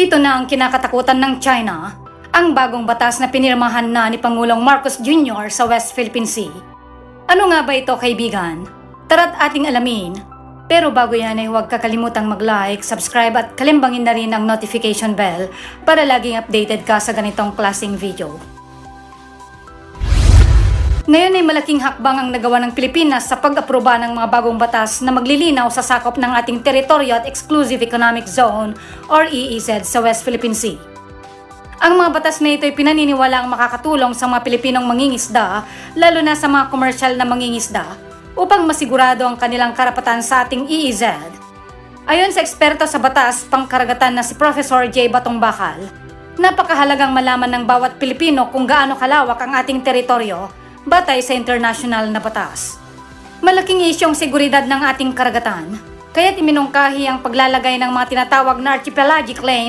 Ito na ang kinakatakutan ng China, ang bagong batas na pinirmahan na ni Pangulong Marcos Jr. sa West Philippine Sea. Ano nga ba ito kaibigan? Tara't ating alamin. Pero bago yan ay huwag kakalimutang mag-like, subscribe at kalimbangin na rin ang notification bell para laging updated ka sa ganitong klaseng video. Ngayon ay malaking hakbang ang nagawa ng Pilipinas sa pag-aproba ng mga bagong batas na maglilinaw sa sakop ng ating teritoryo at Exclusive Economic Zone or EEZ sa West Philippine Sea. Ang mga batas na ito ay pinaniniwala ang makakatulong sa mga Pilipinong mangingisda, lalo na sa mga komersyal na mangingisda, upang masigurado ang kanilang karapatan sa ating EEZ. Ayon sa eksperto sa batas pangkaragatan na si Professor J. Batong Bakal, napakahalagang malaman ng bawat Pilipino kung gaano kalawak ang ating teritoryo batay sa international na batas. Malaking isyong seguridad ng ating karagatan, kaya't iminungkahi ang paglalagay ng mga tinatawag na archipelagic lane